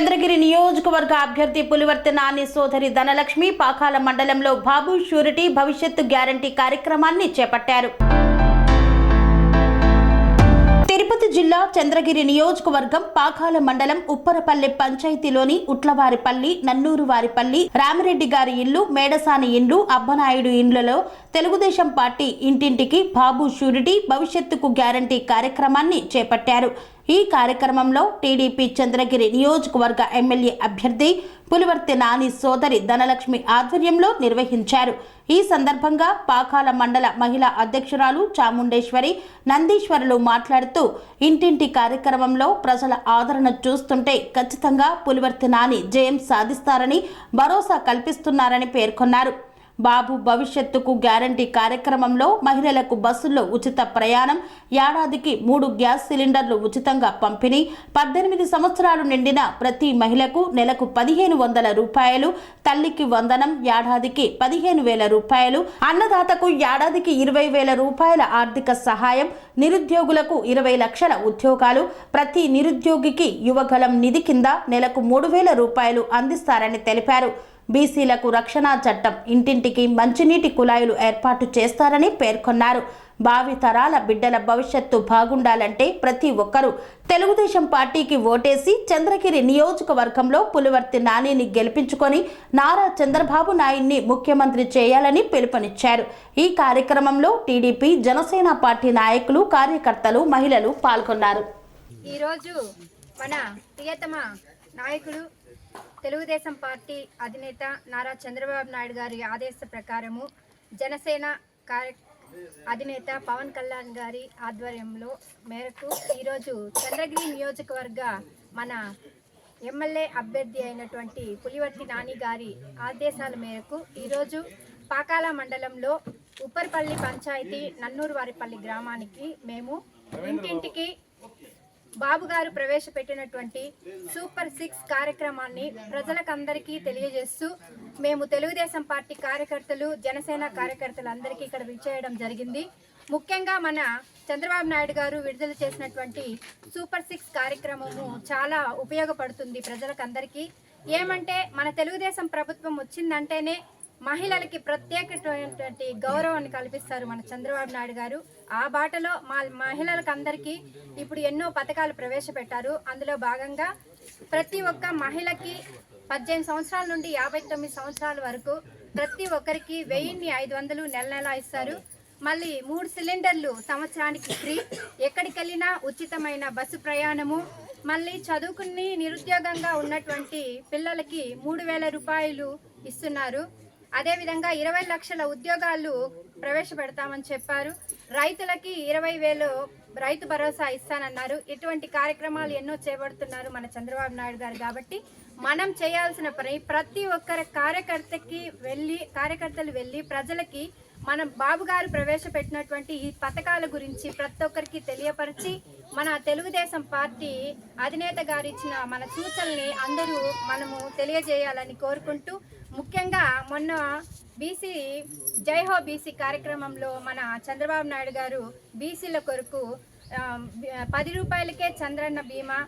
చంద్రగిరి నియోజకవర్గ అభ్యర్థి పులివర్తి నాని సోదరి ధనలక్ష్మి పాకాల మండలంలో బాబు షూరిటీ భవిష్యత్తు గ్యారంటీ కార్యక్రమాన్ని చేపట్టారు. తిరుపతి జిల్లా చంద్రగిరి నియోజకవర్గం పాకాల మండలం ఉప్పరపల్లె పంచాయతీలోని ఉట్లవారిపల్లి నన్నూరువారిపల్లి రామిరెడ్డి గారి ఇల్లు మేడసాని ఇండ్లు అబ్బనాయుడు ఇండ్లలో తెలుగుదేశం పార్టీ ఇంటింటికి బాబు షూరిటీ భవిష్యత్తుకు గ్యారంటీ కార్యక్రమాన్ని చేపట్టారు. ఈ కార్యక్రమంలో టీడీపీ చంద్రగిరి నియోజకవర్గ ఎమ్మెల్యే అభ్యర్థి పులివర్తి నాని సోదరి ధనలక్ష్మి ఆధ్వర్యంలో నిర్వహించారు. ఈ సందర్భంగా పాకాల మండల మహిళా అధ్యక్షురాలు చాముండేశ్వరి నందీశ్వరులు మాట్లాడుతూ ఇంటింటి కార్యక్రమంలో ప్రజల ఆదరణ చూస్తుంటే ఖచ్చితంగా పులివర్తి నాని జయం సాధిస్తారని భరోసా కల్పిస్తున్నారని పేర్కొన్నారు. బాబు భవిష్యత్తుకు గ్యారంటీ కార్యక్రమంలో మహిళలకు బస్సుల్లో ఉచిత ప్రయాణం ఏడాదికి మూడు గ్యాస్ సిలిండర్లు ఉచితంగా పంపిణీ పద్దెనిమిది సంవత్సరాలు నిండిన ప్రతి మహిళకు నెలకు పదిహేను వందల రూపాయలు తల్లికి వందనం ఏడాదికి పదిహేను వేల రూపాయలు అన్నదాతకు ఏడాదికి ఇరవై వేల రూపాయల ఆర్థిక సహాయం నిరుద్యోగులకు ఇరవై లక్షల ఉద్యోగాలు ప్రతి నిరుద్యోగికి యువగలం నిధి కింద నెలకు మూడు వేల రూపాయలు అందిస్తారని తెలిపారు. బీసీలకు రక్షణ చట్టం ఇంటింటికి మంచినీటి కుళాయిలు ఏర్పాటు చేస్తారని పేర్కొన్నారు. భావి తరాల బిడ్డల భవిష్యత్తు బాగుండాలంటే ప్రతి ఒక్కరూ తెలుగుదేశం పార్టీకి ఓటేసి చంద్రగిరి నియోజకవర్గంలో పులివర్తి నానిని గెలిపించుకొని నారా చంద్రబాబు నాయుడిని ముఖ్యమంత్రి చేయాలని పిలుపునిచ్చారు. ఈ కార్యక్రమంలో టీడీపీ జనసేన పార్టీ నాయకులు కార్యకర్తలు మహిళలు పాల్గొన్నారు. ఈరోజు మన ప్రియతమ నాయకుడు తెలుగుదేశం పార్టీ అధినేత నారా చంద్రబాబు నాయుడు గారి ఆదేశ ప్రకారము జనసేన కార్య అధినేత పవన్ కళ్యాణ్ గారి ఆధ్వర్యంలో మేరకు ఈరోజు చంద్రగిరి నియోజకవర్గ మన ఎమ్మెల్యే అభ్యర్థి అయినటువంటి పులివర్తి నాని గారి ఆదేశాల మేరకు ఈరోజు పాకాల మండలంలో ఉప్పర్పల్లి పంచాయతీ నన్నూరు వారిపల్లి గ్రామానికి మేము ఇంటింటికి బాబు గారు ప్రవేశపెట్టినటువంటి సూపర్ సిక్స్ కార్యక్రమాన్ని ప్రజలకందరికీ తెలియజేస్తూ మేము తెలుగుదేశం పార్టీ కార్యకర్తలు జనసేన కార్యకర్తలు అందరికీ ఇక్కడ విచ్చేయడం జరిగింది. ముఖ్యంగా మన చంద్రబాబు నాయుడు గారు విడుదల చేసినటువంటి సూపర్ సిక్స్ కార్యక్రమము చాలా ఉపయోగపడుతుంది ప్రజలకందరికీ. ఏమంటే మన తెలుగుదేశం ప్రభుత్వం వచ్చిందంటేనే మహిళలకి ప్రత్యేకమైనటువంటి గౌరవాన్ని కల్పిస్తారు మన చంద్రబాబు నాయుడు గారు. ఆ బాటలో మా మహిళలకు అందరికీ ఇప్పుడు ఎన్నో పథకాలు ప్రవేశపెట్టారు. అందులో భాగంగా ప్రతి ఒక్క మహిళకి పద్దెనిమిది సంవత్సరాల నుండి యాభై తొమ్మిది సంవత్సరాల వరకు ప్రతి ఒక్కరికి వెయ్యిన్ని ఐదు వందలు నెల నెల ఇస్తారు. మళ్ళీ మూడు సిలిండర్లు సంవత్సరానికి ఫ్రీ. ఎక్కడికి వెళ్ళినా ఉచితమైన బస్సు ప్రయాణము. మళ్ళీ చదువుకుని నిరుద్యోగంగా ఉన్నటువంటి పిల్లలకి మూడు వేల రూపాయలు ఇస్తున్నారు. అదేవిధంగా ఇరవై లక్షల ఉద్యోగాలు ప్రవేశపెడతామని చెప్పారు. రైతులకి ఇరవై వేలు రైతు భరోసా ఇస్తానన్నారు. ఇటువంటి కార్యక్రమాలు ఎన్నో చేపడుతున్నారు మన చంద్రబాబు నాయుడు గారు కాబట్టి మనం చేయాల్సిన పని ప్రతి ఒక్కరి కార్యకర్తకి వెళ్ళి కార్యకర్తలు వెళ్ళి ప్రజలకి మనం బాబు గారు ప్రవేశపెట్టినటువంటి ఈ పథకాల గురించి ప్రతి ఒక్కరికి తెలియపరిచి మన తెలుగుదేశం పార్టీ అధినేత గారు ఇచ్చిన మన సూచనల్ని అందరూ మనము తెలియజేయాలని కోరుకుంటూ ముఖ్యంగా మొన్న బీసీ జై హో బీసీ కార్యక్రమంలో మన చంద్రబాబు నాయుడు గారు బీసీల కొరకు పది రూపాయలకే చంద్రన్న బీమా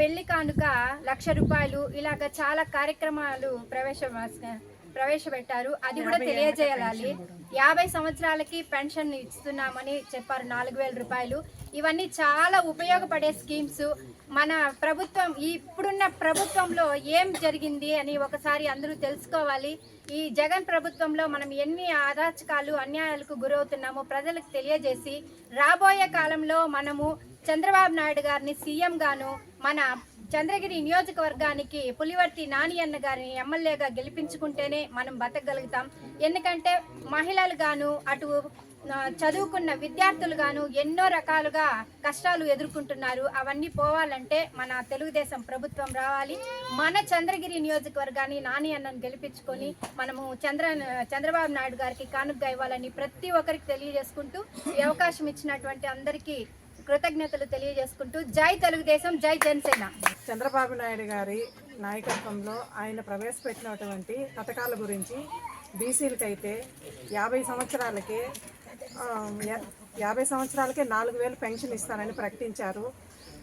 పెళ్ళి కానుక లక్ష రూపాయలు ఇలాగ చాలా కార్యక్రమాలు ప్రవేశ ప్రవేశపెట్టారు. అది కూడా తెలియజేయాలి. యాభై సంవత్సరాలకి పెన్షన్ ఇస్తున్నామని చెప్పారు. నాలుగు వేల రూపాయలు. ఇవన్నీ చాలా ఉపయోగపడే స్కీమ్స్. మన ప్రభుత్వం ఇప్పుడున్న ప్రభుత్వంలో ఏం జరిగింది అని ఒకసారి అందరూ తెలుసుకోవాలి. ఈ జగన్ ప్రభుత్వంలో మనం ఎన్ని అరాచకాలు అన్యాయాలకు గురవుతున్నామో ప్రజలకు తెలియజేసి రాబోయే కాలంలో మనము చంద్రబాబు నాయుడు గారిని సీఎం గాను మన చంద్రగిరి నియోజకవర్గానికి పులివర్తి నాని అన్న గారిని ఎమ్మెల్యేగా గెలిపించుకుంటేనే మనం బతకగలుగుతాం. ఎందుకంటే మహిళలు గాను అటు చదువుకున్న విద్యార్థులు గాను ఎన్నో రకాలుగా కష్టాలు ఎదుర్కొంటున్నారు. అవన్నీ పోవాలంటే మన తెలుగుదేశం ప్రభుత్వం రావాలి. మన చంద్రగిరి నియోజకవర్గాన్ని నాని అన్నను గెలిపించుకొని మనము చంద్ర చంద్రబాబు నాయుడు గారికి కానుగ్గా ఇవ్వాలని ప్రతి ఒక్కరికి తెలియజేసుకుంటూ ఈ అవకాశం ఇచ్చినటువంటి అందరికీ కృతజ్ఞతలు తెలియజేసుకుంటూ జై తెలుగుదేశం జై జనసేన. చంద్రబాబు నాయుడు గారి నాయకత్వంలో ఆయన ప్రవేశపెట్టినటువంటి పథకాల గురించి బీసీలకైతే యాభై సంవత్సరాలకే యాభై సంవత్సరాలకే నాలుగు వేలు పెన్షన్ ఇస్తానని ప్రకటించారు.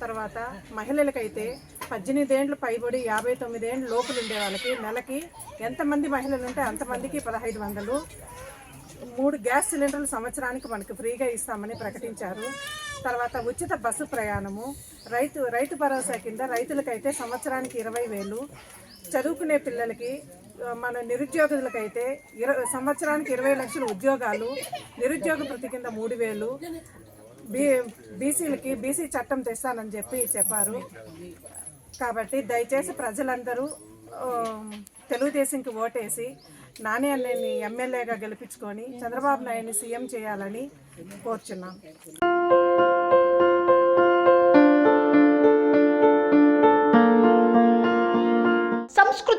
తర్వాత మహిళలకైతే పద్దెనిమిదేండ్లు పైబడి యాభై తొమ్మిదేండ్లు లోపులు ఉండే వాళ్ళకి నెలకి ఎంతమంది మహిళలు ఉంటే అంతమందికి పదహైదు వందలు. మూడు గ్యాస్ సిలిండర్లు సంవత్సరానికి మనకు ఫ్రీగా ఇస్తామని ప్రకటించారు. తర్వాత ఉచిత బస్సు ప్రయాణము. రైతు రైతు భరోసా కింద రైతులకైతే సంవత్సరానికి ఇరవై వేలు. చదువుకునే పిల్లలకి మన నిరుద్యోగులకైతే ఇరవై సంవత్సరానికి ఇరవై లక్షల ఉద్యోగాలు నిరుద్యోగ ప్రతి కింద మూడు వేలు బీ బీసీలకి బీసీ చట్టం తెస్తానని చెప్పి చెప్పారు. కాబట్టి దయచేసి ప్రజలందరూ తెలుగుదేశంకి ఓటేసి నాణ్యాన్ని ఎమ్మెల్యేగా గెలిపించుకొని చంద్రబాబు నాయుడిని సీఎం చేయాలని కోరుచున్నాం.